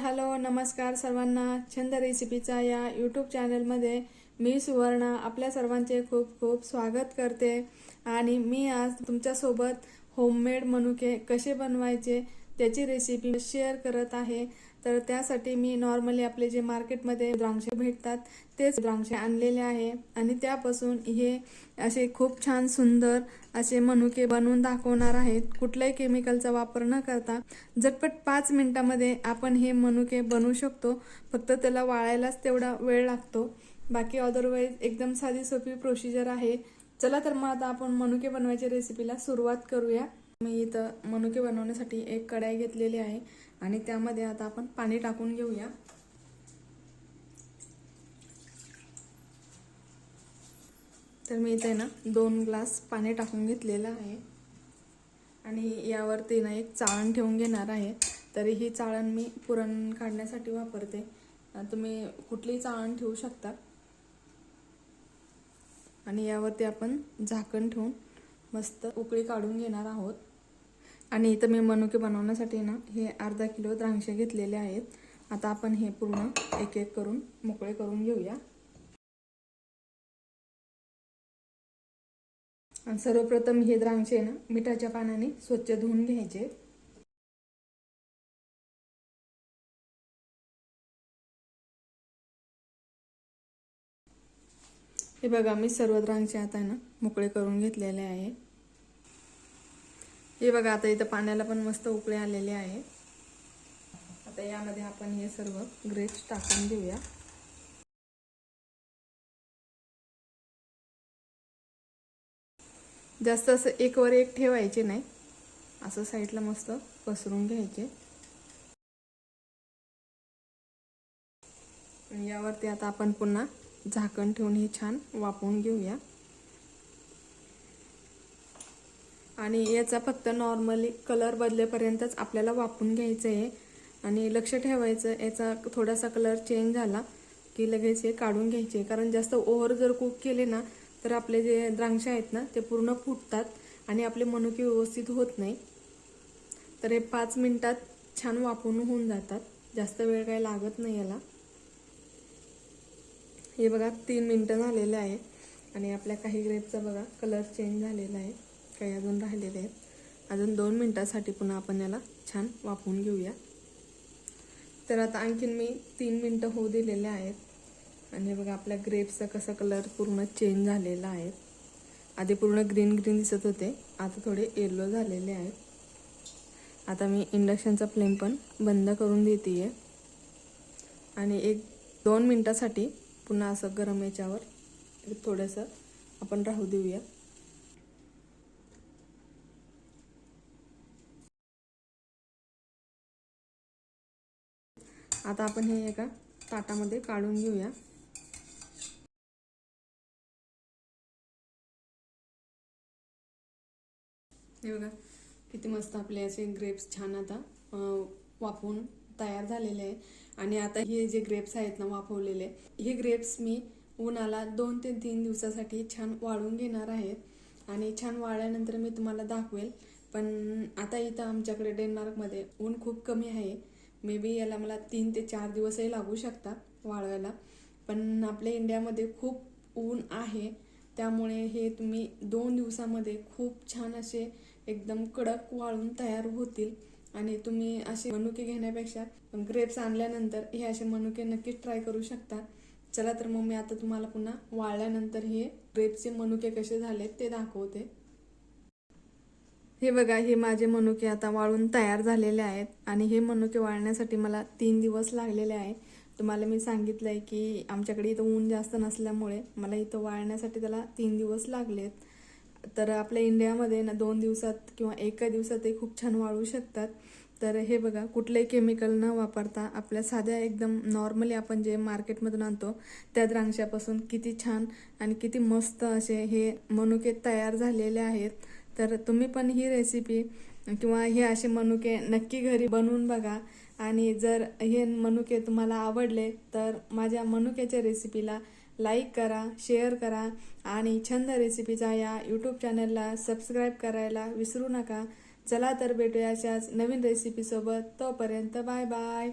Hello नमस्कार सर्वांना. छंद रेसिपीचा या यूट्यूब चॅनलमध्ये मी सुवर्णा आपल्या सर्वांचे खूप खूप स्वागत करते. आणि मी आज तुमच्यासोबत होममेड मनुके कसे बनवायचे त्याची रेसिपी शेअर करत आहे. तर त्यासाठी मी नॉर्मली आपले जे मार्केटमध्ये द्राक्षे भेटतात तेच द्राक्षे आणलेले आहे. आणि त्यापासून हे असे खूप छान सुंदर असे मनुके बनवून दाखवणार आहेत. कुठल्याही केमिकलचा वापर न करता झटपट पाच मिनटामध्ये आपण हे मनुके बनवू शकतो. फक्त त्याला वाळायलाच तेवढा वेळ लागतो. बाकी अदरवाईज एकदम साधी सोपी प्रोसिजर आहे. चला तर मग आता आपण मनुके बनवायच्या रेसिपीला सुरुवात करूया. मी इथं मनुके बनवण्यासाठी एक कढाई घेतलेली आहे आणि त्यामध्ये आता आपण पाणी टाकून घेऊया. तर मी इथे ना दोन ग्लास पाणी टाकून घेतलेलं आहे. आणि यावरती ना एक चाळण ठेवून घेणार आहे. तरी ही चाळण मी पुरण काढण्यासाठी वापरते. तुम्ही कुठलीही चाळण ठेवू शकता. आणि यावरती आपण झाकण ठेवून मस्त उकळी काढून घेणार आहोत. आणि इथं मी मनुके बनवण्यासाठी ना हे अर्धा किलो द्राक्षे घेतलेले आहेत. आता आपण हे पूर्ण एक एक करून मोकळे करून घेऊया. आणि सर्वप्रथम हे द्राक्षे ना मिठाच्या पाण्याने स्वच्छ धुवून घ्यायचे. हे बघा मी सर्व द्राक्षे आता ना मोकळे करून घेतलेले आहे. हे बघा आता इथं पाण्याला पण मस्त उकळे आलेले आहे. आता यामध्ये आपण हे सर्व ग्रेप्स टाकून घेऊया. जास्त असं एकवर एक ठेवायचे नाही. असं साईडला मस्त पसरून घ्यायचे. यावरती आता आपण पुन्हा झाकण ठेवून हे छान वापरून घेऊया. आणि याचा फक्त नॉर्मली कलर बदलेपर्यंतच आपल्याला वापरून घ्यायचं आहे आणि लक्ष ठेवायचं याचा थोडासा कलर चेंज झाला की लगेच हे काढून घ्यायचे कारण जास्त ओव्हर जर कुक केले ना तर आपले जे द्राक्ष आहेत ना ते पूर्ण फुटतात आणि आपले मनुके व्यवस्थित होत नाही. तर हे पाच मिनटात छान वापरून होऊन जातात. जास्त वेळ काही लागत नाही याला. हे बघा तीन मिनटं झालेले आहे. आणि आपल्या काही ग्रेपचा बघा कलर चेंज झालेला आहे. काही अजून राहिलेले आहेत. अजून दोन मिनटासाठी पुन्हा आपण याला छान वापरून घेऊया. तर आता आणखीन मी तीन मिनटं होऊ दिलेले आहेत. आणि बघा आपल्या ग्रेप्सचा कसा कलर पूर्ण चेंज झालेला आहे. आधी पूर्ण ग्रीन ग्रीन दिसत होते आता थोडे येलो झालेले आहेत. आता मी इंडक्शनचा फ्लेम पण बंद करून देते आहे आणि एक दोन मिनटासाठी पुन्हा असं गरम याच्यावर थोडंसं आपण राहू देऊया. आता आपण हे एका ताटामध्ये काढून घेऊया. हे बघा किती मस्त आपले असे ग्रेप्स छान आता वाफवून तयार झालेले आहे. आणि आता हे जे ग्रेप्स आहेत ना वाफवलेले हे ग्रेप्स मी उन्हाला दोन ते तीन दिवसासाठी छान वाळून घेणार आहेत आणि छान वाळल्यानंतर मी तुम्हाला दाखवेल. पण आता इथं आमच्याकडे डेन्मार्कमध्ये ऊन खूप कमी आहे. मे बी याला मला तीन ते चार दिवसही लागू शकतात वाळवायला. पण आपल्या इंडियामध्ये खूप ऊन आहे. त्यामुळे हे तुम्ही दोन दिवसामध्ये खूप छान असे एकदम कडक वाळून तयार होतील. आणि तुम्ही असे मनुके घेण्यापेक्षा ग्रेप्स आणल्यानंतर हे असे मनुके नक्कीच ट्राय करू शकता. चला तर मग मी आता तुम्हाला पुन्हा वाळल्यानंतर हे ग्रेप्सचे मनुके कसे झाले ते दाखवते. हे बघा हे माझे मनुके आता वाळून तयार झालेले आहेत आणि हे मनुके वाळण्यासाठी मला तीन दिवस लागलेले आहे तुम्हाला मी सांगितलं आहे की आमच्याकडे इथं ऊन जास्त नसल्यामुळे मला इथं वाळण्यासाठी त्याला तीन दिवस लागलेत. तर आपल्या इंडियामध्ये ना दोन दिवसात किंवा एका दिवसात ते खूप छान वाळू शकतात. तर हे बघा कुठलंही केमिकल न वापरता आपल्या साध्या एकदम नॉर्मली आपण जे मार्केटमधून आणतो त्या द्राक्षापासून किती छान आणि किती मस्त असे हे मनुके तयार झालेले आहेत. तर तुम्ही पण ही रेसिपी किंवा हे असे मनुके नक्की घरी बनवून बघा. आणि जर हे मनुके तुम्हाला आवडले तर माझ्या मनुक्याच्या रेसिपीला लाईक करा शेअर करा. आणि छंद रेसिपीचा या यूट्यूब चॅनलला सबस्क्राईब करायला विसरू नका. चला तर भेटूया अशाच नवीन रेसिपीसोबत तोपर्यंत बाय बाय